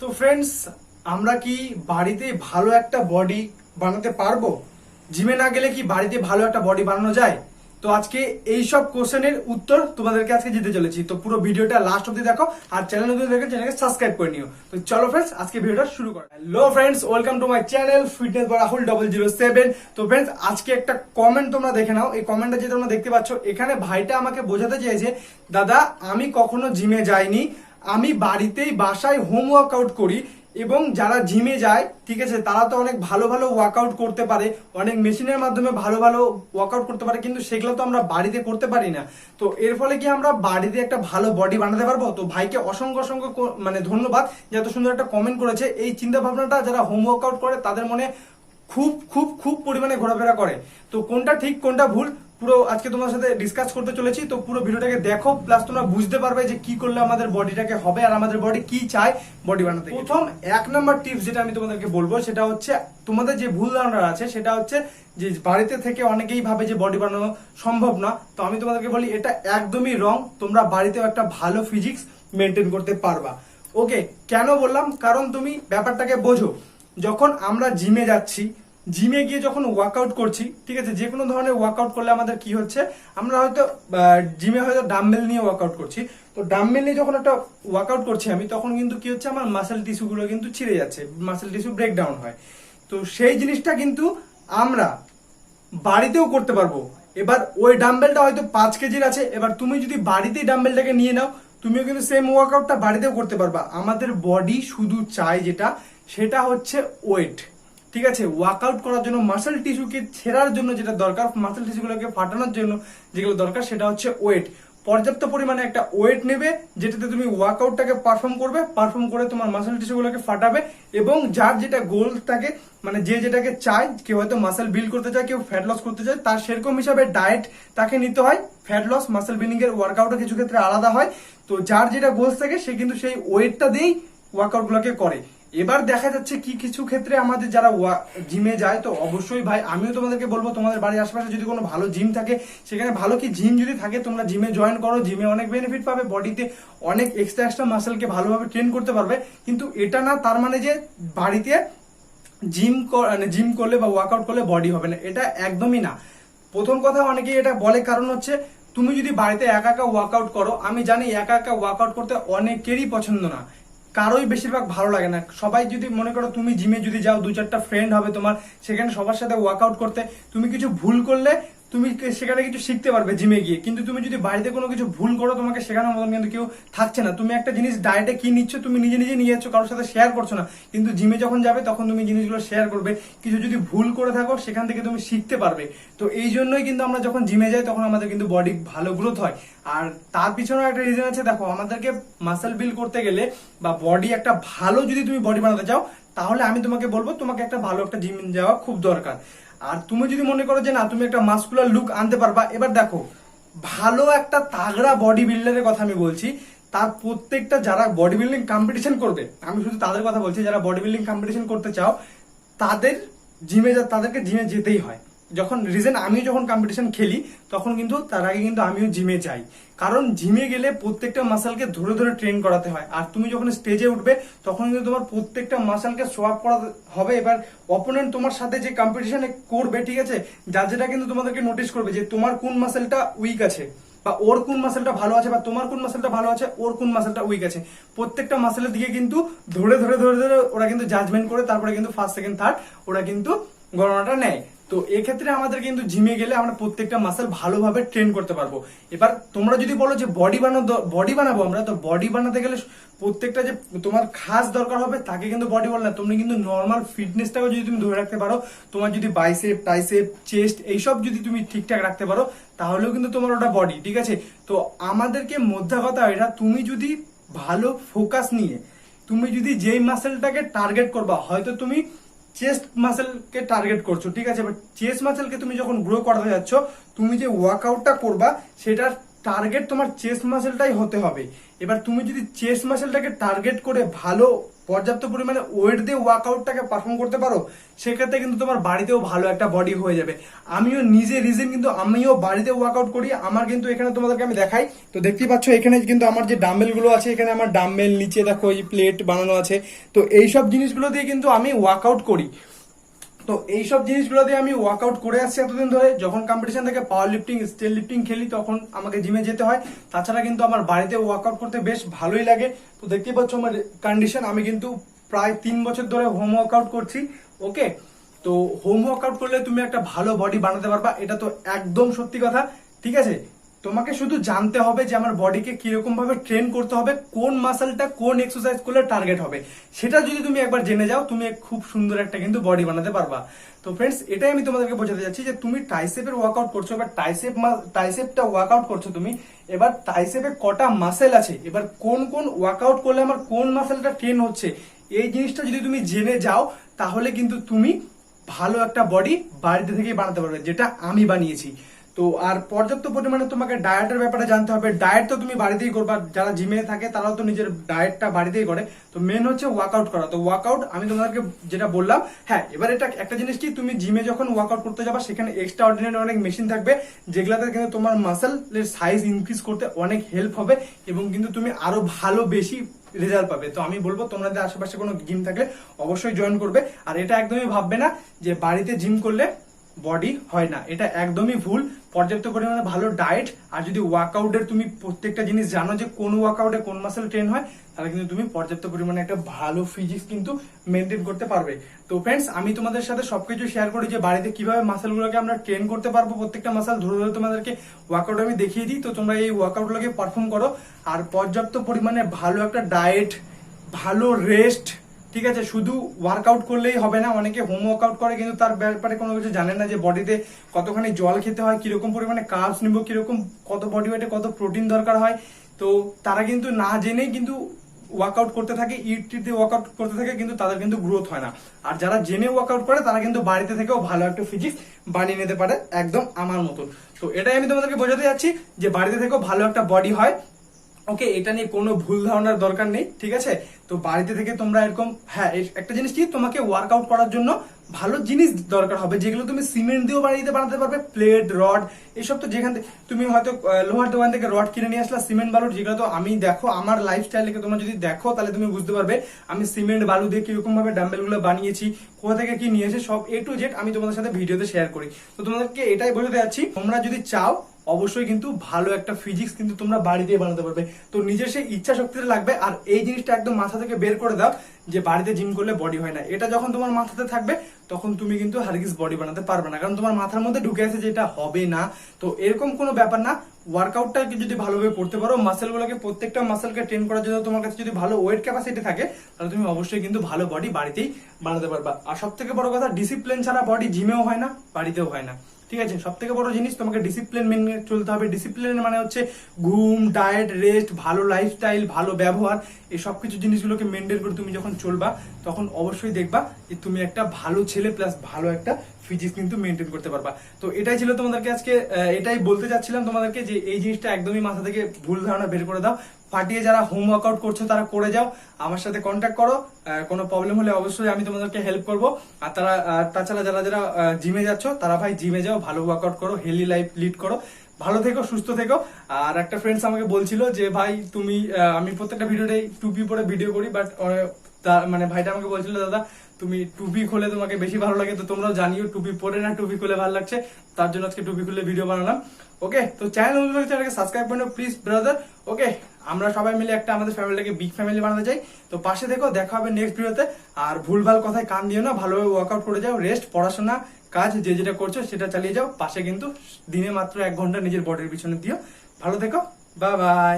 তো ফ্রেন্ডস আমরা কি বাড়িতে ভালো একটা বডি বানাতে পারব? জিমে না গেলে কি বাড়িতে ভালো একটা বডি বানানো যায়? তো আজকে এই সব কোশ্চেনের উত্তর তোমাদেরকে আজকে দিতে চলেছি। তো পুরো ভিডিওটা লাস্ট অব্দি দেখো, আর চ্যানেল নতুন দেখে চ্যানেলকে সাবস্ক্রাইব করে নিও। তো চলো ফ্রেন্ডস আজকে ভিডিওটা শুরু করো hello friends welcome to my channel fitness Rahul double zero seven তো ফ্রেন্ডস আজকে একটা কমেন্ট তোমরা দেখে নাও। এই কমেন্টটা যে তোমরা দেখতে পাচ্ছ, এখানে ভাইটা আমাকে বোঝাতে চেয়েছে, দাদা, আমি কখনো জিমে যাইনি। আমি বাড়িতেই বাসায় হোম ওয়ার্কআউট করি এবং যারা জিমে যায়, ঠিক আছে, তারা তো অনেক ভালো ভালো ওয়ার্কআউট করতে পারে, অনেক মেশিনের মাধ্যমে ভালো ভালো ওয়ার্কআউট করতে পারে, কিন্তু সেগুলো তো আমরা বাড়িতে করতে পারি না। তো এর ফলে কি আমরা বাড়িতে একটা ভালো বডি বানাতে পারব? তো ভাইকে অসংখ্য অসংখ্য মানে ধন্যবাদ যে এত সুন্দর একটা কমেন্ট করেছে। এই চিন্তা ভাবনাটা যারা হোম ওয়ার্কআউট করে, তাদের মনে খুব খুব খুব পরিমাণে ঘোরাফেরা করে। তো কোনটা ঠিক, কোনটা ভুল? পুরো আজকে তোমার সাথে ডিসকাস করতে চলেছি, তো পুরো ভিডিওটাকে দেখো প্লাস তোমরা বুঝতে পারবে যে কি করলে আমাদের বডিটাকে হবে আর আমাদের বডি কি চায় বডি বানাতে প্রথম এক নম্বর টিপস যেটা আমি তোমাদেরকে বলব, সেটা হচ্ছে তোমাদের যে ভুল ধারণা আছে, সেটা হচ্ছে যে বাড়িতে থেকে অনেকেই ভাবে যে বডি বানানো সম্ভব না, তো আমি তোমাদেরকে বলি এটা একদমই রং তোমরা বাড়িতেও একটা ভালো ফিজিক্স মেনটেন করতে পারবা। ওকে কেন বললাম? কারণ তুমি ব্যাপারটাকে বোঝো। যখন আমরা জিমে যাচ্ছি জিমে গিয়ে যখন ওয়ার্কআউট করছি, ঠিক আছে? যে কোনো ধরনের ওয়ার্কআউট করলে আমাদের কি হচ্ছে? আমরা হয়তো জিমে হয়তো ডাম্বেল নিয়ে ওয়ার্কআউট করছি। তো ডাম্বেল নিয়ে যখন একটা ওয়ার্কআউট করছি আমি, তখন কিন্তু কি হচ্ছে? আমার মাসেল টিস্যুগুলো কিন্তু ছিঁড়ে যাচ্ছে মাসেল টিস্যু ব্রেকডাউন হয়। তো সেই জিনিসটা কিন্তু আমরা বাড়িতেও করতে পারব। এবার ওই ডাম্বেলটা হয়তো পাঁচ কেজির আছে, এবার তুমি যদি বাড়িতেই ডাম্বেলটাকে নিয়ে নাও, তুমিও কিন্তু সেম ওয়ার্কআউটটা বাড়িতেও করতে পারবা। আমাদের বডি শুধু চাই যেটা, সেটা হচ্ছে ওয়েট ঠিক আছে ওয়ার্কআউট করার জন্য মাসেল টিস্যুকে ছেঁড়ার জন্য যেটা দরকার মাসেল টিস্যুগুলোকে ফাটানোর জন্য যেগুলো দরকার, সেটা হচ্ছে ওয়েট পর্যাপ্ত পরিমাণে একটা ওয়েট নেবে, যেটাতে তুমি ওয়ার্কআউটটাকে পারফর্ম করবে পারফর্ম করে তোমার মাসেল টিস্যুগুলোকে ফাটাবে, এবং যার যেটা গোল থাকে মানে যে যেটাকে চায়, কেউ হয়তো মাসেল বিল্ড করতে চায়, কেউ ফ্যাট লস করতে চায়, তার সেরকম হিসাবে ডায়েট তাকে নিতে হয়। ফ্যাট লস মাসেল বিল্ডিং এর ওয়ার্কআউটও কিছু ক্ষেত্রে আলাদা হয়। তো যার যেটা গোলস থাকে, সে কিন্তু সেই ওয়েটটা দিয়েই ওয়ার্কআউটগুলোকে করে। এবার দেখা যাচ্ছে কি কিছু ক্ষেত্রে আমাদের যারা জিমে যায়, তো অবশ্যই ভাই, আমিও তোমাদেরকে বলব, তোমাদের বাড়ির আশেপাশে যদি কোনো ভালো জিম থাকে, সেখানে ভালো কি জিম যদি থাকে, তোমরা জিমে জয়েন করো জিমে অনেক বেনিফিট পাবে বডিতে অনেক এক্সট্রা এক্সট্রা মাসেলকে ভালোভাবে ট্রেন করতে পারবে। কিন্তু এটা না, তার মানে যে বাড়িতে জিম মানে জিম করলে বা ওয়ার্কআউট করলে বডি হবে না, এটা একদমই না। প্রথম কথা অনেকেই এটা বলে, কারণ হচ্ছে তুমি যদি বাড়িতে একা একা ওয়ার্কআউট করো, আমি জানি একা একা ওয়ার্কআউট করতে অনেকেরই পছন্দ না। কারোই বেশিরভাগ ভালো লাগে না। সবাই যদি মনে করো তুমি জিমে যদি যাও, দু চারটা ফ্রেন্ড হবে তোমার, সেখানে সবার সাথে ওয়ার্কআউট করতে, তুমি কিছু ভুল করলে তুমি সেখানে কিছু শিখতে পারবে জিমে গিয়ে। কিন্তু তুমি যদি বাড়িতে কোনো কিছু ভুল করো, তোমাকে শেখানোর মতন কিন্তু কেউ থাকছে না। তুমি একটা জিনিস ডায়েটে কি নিচ্ছ, তুমি নিজে নিজে নিয়ে যাচ্ছ, কারোর সাথে শেয়ার করছ না। কিন্তু জিমে যখন যাবে, তখন তুমি জিনিসগুলো শেয়ার করবে। কিছু যদি ভুল করে থাকো, সেখান থেকে তুমি শিখতে পারবে। তো এই জন্যই কিন্তু আমরা যখন জিমে যাই, তখন আমাদের কিন্তু বডি ভালো গ্রোথ হয়। আর তার পিছনে একটা রিজন আছে। দেখো, আমাদেরকে মাসেল বিল করতে গেলে বা বডি একটা ভালো যদি তুমি বডি বানাতে চাও, তাহলে আমি তোমাকে বলব, তোমাকে একটা ভালো একটা জিম যাওয়া খুব দরকার। আর তুমি যদি মনে করো যে না, তুমি একটা মাস্কুলার লুক আনতে পারবা, এবার দেখো, ভালো একটা তাগড়া বডি বিল্ডারের কথা আমি বলছি, তার প্রত্যেকটা যারা বডি বিল্ডিং কম্পিটিশন করবে, আমি শুধু তাদের কথা বলছি, যারা বডি বিল্ডিং কম্পিটিশন করতে চাও, তাদের জিমে যা, তাদেরকে জিমে যেতেই হয়। যখন রিজন আমিও যখন কম্পিটিশন খেলি, তখন কিন্তু তার আগে কিন্তু আমিও জিমে যাই। কারণ জিমে গেলে প্রত্যেকটা মাসালকে ধরে ধরে ট্রেন করাতে হয়। আর তুমি যখন স্টেজে উঠবে, তখন কিন্তু তোমার প্রত্যেকটা মাসালকে সোয়াপ করা হবে। এবার অপোনেন্ট তোমার সাথে যে কম্পিটিশনে করবে, ঠিক আছে? যেটা কিন্তু তোমাদেরকে নোটিস করবে যে তোমার কোন মাসেলটা উইক আছে, বা ওর কোন মাসেলটা ভালো আছে, বা তোমার কোন মাসেলটা ভালো আছে, ওর কোন মাসেলটা উইক আছে। প্রত্যেকটা মাসেলের দিকে কিন্তু ধরে ধরে ধরে ধরে ওরা কিন্তু জাজমেন্ট করে, তারপরে কিন্তু ফার্স্ট সেকেন্ড থার্ড ওরা কিন্তু গণনাটা নেয়। তো এক্ষেত্রে আমাদের কিন্তু জিমে গেলে আমরা প্রত্যেকটা মাসেল ভালোভাবে ট্রেন করতে পারব। এবার তোমরা যদি বলো যে বডি বানানো বডি বানাবো আমরা, তো বডি বানাতে গেলে প্রত্যেকটা যে তোমার খাস দরকার হবে তাকে কিন্তু বডি বলে না তুমি কিন্তু নর্মাল ফিটনেসটাকে যদি তুমি ধরে রাখতে পারো, তোমার যদি বাইসেপ টাইসেপ চেস্ট এইসব যদি তুমি ঠিকঠাক রাখতে পারো, তাহলেও কিন্তু তোমার ওটা বডি ঠিক আছে? তো আমাদেরকে মধ্যে কথা এটা তুমি যদি ভালো ফোকাস নিয়ে, তুমি যদি যেই মাসেলটাকে টার্গেট করবা, হয়তো তুমি চেস্ট মাসেলকে টার্গেট করছ, ঠিক আছে? বাট চেস্ট মাসেলকে তুমি যখন গ্রো করাতে যাচ্ছ, তুমি যে ওয়ার্কআউটটা করবা, সেটার টার্গেট তোমার চেস্ট মাসেলটাই হতে হবে। এবার তুমি যদি চেস্ট মাসেলটাকে টার্গেট করে ভালো পর্যাপ্ত পরিমাণে ওয়েট দিয়ে ওয়ার্কআউটটাকে পারফর্ম করতে পারো, সেক্ষেত্রে কিন্তু তোমার বাড়িতেও ভালো একটা বডি হয়ে যাবে। আমিও নিজে রিজন কিন্তু আমিও বাড়িতে ওয়ার্কআউট করি, আমার কিন্তু এখানে তোমাদেরকে আমি দেখাই। তো দেখতেই পাচ্ছ, এখানে কিন্তু আমার যে ডাম্বেলগুলো আছে, এখানে আমার ডাম্বেল নিচে দেখো এই প্লেট বানানো আছে। তো এইসব জিনিসগুলো দিয়ে কিন্তু আমি ওয়ার্কআউট করি। তো এইসব জিনিসগুলো দিয়ে আমি ওয়ার্কআউট করে আসছি এতদিন ধরে। যখন কম্পিটিশন থেকে পাওয়ার লিফটিং স্টেল লিফটিং খেলি, তখন আমাকে জিমে যেতে হয়। তাছাড়া কিন্তু আমার বাড়িতে ওয়ার্কআউট করতে বেশ ভালোই লাগে। তো দেখতেই পাচ্ছ আমার কন্ডিশন আমি কিন্তু প্রায় তিন বছর ধরে হোম ওয়ার্কআউট করছি। ওকে তো হোম ওয়ার্কআউট করলে তুমি একটা ভালো বডি বানাতে পারবা। এটা তো একদম সত্যি কথা। ঠিক আছে? তোমাকে শুধু জানতে হবে যে আমার বডিকে কীরকম ভাবে ট্রেন করতে হবে, কোন মাসেলটা কোন এক্সারসাইজ করলে টার্গেট হবে। সেটা যদি তুমি একবার জেনে যাও, তুমি খুব সুন্দর একটা কিন্তু বডি বানাতে পারবা। তো ফ্রেন্ডস এটাই আমি তোমাদেরকে বোঝাতে যাচ্ছি যে তুমি টাইসেপের ওয়ার্কআউট করছ, এবার টাইসেপ টাইসেপটা ওয়ার্কআউট করছ তুমি, এবার টাইসেপে কটা মাসেল আছে, এবার কোন কোন ওয়ার্কআউট করলে আমার কোন মাসেলটা ট্রেন হচ্ছে, এই জিনিসটা যদি তুমি জেনে যাও, তাহলে কিন্তু তুমি ভালো একটা বডি বাড়িতে থেকেই বানাতে পারবে, যেটা আমি বানিয়েছি। তো আর পর্যাপ্ত পরিমাণে তোমাকে ডায়েটের ব্যাপারে জানতে হবে। ডায়েট তো তুমি বাড়িতেই করবা। যারা জিমে থাকে, তারাও তো নিজের ডায়েটটা বাড়িতেই করে। তো মেন হচ্ছে ওয়ার্কআউট করা। তো ওয়ার্কআউট আমি তোমাদেরকে যেটা বললাম হ্যাঁ এবার এটা একটা জিনিস কি, তুমি জিমে যখন ওয়ার্কআউট করতে যাবা, সেখানে এক্সট্রা অর্ডিনারি অনেক মেশিন থাকবে, যেগুলোতে কিন্তু তোমার মাসেলের সাইজ ইনক্রিজ করতে অনেক হেল্প হবে এবং কিন্তু তুমি আরও ভালো বেশি রেজাল্ট পাবে। তো আমি বলব, তোমাদের আশেপাশে কোনো জিম থাকলে অবশ্যই জয়েন করবে। আর এটা একদমই ভাববে না যে বাড়িতে জিম করলে বডি হয় না। এটা একদমই ভুল। পর্যাপ্ত পরিমাণে ভালো ডায়েট আর যদি ওয়ার্কআউটের তুমি প্রত্যেকটা জিনিস জানো যে কোন ওয়ার্কআউটে কোন মাসেল ট্রেন হয়, তাহলে কিন্তু তুমি পর্যাপ্ত পরিমাণে একটা ভালো ফিজিক্স কিন্তু মেনটেন করতে পারবে। তো ফ্রেন্ডস আমি তোমাদের সাথে সবকিছু শেয়ার করি যে বাড়িতে কীভাবে মাসেলগুলোকে আমরা ট্রেন করতে পারব, প্রত্যেকটা মাসেল ধরে ধরে তোমাদেরকে ওয়ার্কআউট আমি দেখিয়ে দিই। তো তোমরা এই ওয়ার্কআউটগুলোকে পারফর্ম করো। আর পর্যাপ্ত পরিমাণে ভালো একটা ডায়েট ভালো রেস্ট ঠিক আছে, শুধু ওয়ার্কআউট করলেই হবে না, অনেকে হোম ওয়ার্কআউট করে, কিন্তু তার ব্যাপারে কোনো কিছু জানে না যে বডিতে কতখানি জল খেতে হয়, কীরকম পরিমাণে কার্বস নিব, কীরকম, কত বডি ওয়েটে কত প্রোটিন দরকার হয়। তো তারা কিন্তু না জেনেই কিন্তু ওয়ার্কআউট করতে থাকে ইট টিট ওয়ার্কআউট করতে থাকে, কিন্তু তাদের কিন্তু গ্রোথ হয় না। আর যারা জেনে ওয়ার্কআউট করে, তারা কিন্তু বাড়িতে থেকেও ভালো একটা ফিজিক্স বানিয়ে নিতে পারে, একদম আমার মতন। তো এটাই আমি তোমাদেরকে বোঝাতে যাচ্ছি, যে বাড়িতে থেকেও ভালো একটা বডি হয় ওকে এটা নিয়ে কোনো ভুল ধারণার দরকার নেই, ঠিক আছে? তো বাড়িতে থেকে তোমরা এরকম হ্যাঁ একটা জিনিস কি, তোমাকে ওয়ার্কআউট করার জন্য ভালো জিনিস দরকার হবে, যেগুলো তুমি সিমেন্ট দিয়েও বাড়িতে বানাতে পারবে প্লেট রড এসব তো যেখান থেকে, তুমি হয়তো লোহার দোকান থেকে রড কিনে নিয়ে আসলা সিমেন্ট বালুর যেগুলো তো আমি দেখো, আমার লাইফস্টাইলকে তোমরা যদি দেখো, তাহলে তুমি বুঝতে পারবে, আমি সিমেন্ট বালু দিয়ে কীরকম ভাবে ডাম্বেলগুলো বানিয়েছি, কোথা থেকে কি নিয়েছে সব এ টু জেড আমি তোমাদের সাথে ভিডিওতে শেয়ার করি। তো তোমাদেরকে এটাই বোঝাতে যাচ্ছি, তোমরা যদি চাও অবশ্যই কিন্তু ভালো একটা ফিজিক্স কিন্তু তোমরা বাড়িতে বানাতে পারবে। তো নিজের সেই ইচ্ছা শক্তিটা লাগবে আর এই জিনিসটা একদম মাথা থেকে বের করে দাও যে বাড়িতে জিম করলে বডি হয় না। এটা যখন তোমার মাথাতে থাকবে, তখন তুমি কিন্তু হারগিস বডি বানাতে পারবে না। কারণ তোমার মাথার মধ্যে ঢুকে আছে যে এটা হবে না। তো এরকম কোনো ব্যাপার না। ওয়ার্কআউটটাকে যদি ভালোভাবে করতে পারো মাসেলগুলোকে প্রত্যেকটা মাসেলকে ট্রেন করার জন্য তোমার কাছে যদি ভালো ওয়েট ক্যাপাসিটি থাকে, তাহলে তুমি অবশ্যই কিন্তু ভালো বডি বাড়িতেই বানাতে পারবা। আর সব থেকে বড় কথা ডিসিপ্লিন ছাড়া বডি জিমেও হয় না, বাড়িতেও হয় না। ঠিক আছে? সব থেকে বড় জিনিস তোমাকে ডিসিপ্লিন মেনে চলতে হবে। ডিসিপ্লিন মানে হচ্ছে ঘুম ডায়েট রেস্ট ভালো লাইফস্টাইল ভালো ব্যবহার, এই সব কিছু জিনিসগুলোকে মেনটেন করে তুমি যখন চলবা, তখন অবশ্যই দেখবা যে তুমি একটা ভালো ছেলে প্লাস ভালো একটা ফিজিক্স কিন্তু মেনটেন করতে পারবা। তো এটাই ছিল তোমাদেরকে আজকে এটাই বলতে চাচ্ছিলাম তোমাদেরকে যে এই জিনিসটা একদমই মাথা থেকে ভুল ধারণা বের করে দাও। ফাটিয়ে যারা হোম ওয়ার্কআউট করছ, তারা করে যাও। আমার সাথে কন্ট্যাক্ট করো। কোনো প্রবলেম হলে অবশ্যই আমি তোমাদেরকে হেল্প করব। আর তারা তাছাড়া যারা যারা জিমে যাচ্ছ, তারা ভাই জিমে যাও, ভালো ওয়ার্কআউট করো হেলদি লাইফ লিড করো। ভালো থেকো, সুস্থ থেকো। আর একটা ফ্রেন্ডস আমাকে বলছিল যে, ভাই, তুমি আমি প্রত্যেকটা ভিডিওটাই টুপি পরে ভিডিও করি বাট মানে ভাইটা আমাকে বলছিল, দাদা, তুমি টুপি খুলে তোমাকে বেশি ভালো লাগে, তো তোমরাও জানিও টুপি পরে না টুপি খুলে ভালো লাগছে, তার জন্য আজকে টুপি খুলে ভিডিও বানালাম। ওকে তো চ্যানেল সাবস্ক্রাইব করে প্লিজ ব্রাদার ওকে আমরা সবাই মিলে একটা আমাদের ফ্যামিলিটাকে বিগ ফ্যামিলি বানাতে চাই। তো পাশে দেখো দেখা হবে নেক্সট ভিডিওতে আর ভুলভাল কথায় কান দিও না, ভালোভাবে ওয়ার্কআউট করে যাও রেস্ট পড়াশোনা, কাজ, যে যেটা করছ সেটা চালিয়ে যাও। পাশে কিন্তু দিনে মাত্র এক ঘণ্টা নিজের বডির পিছনে দিও। ভালো থেকো বা বাই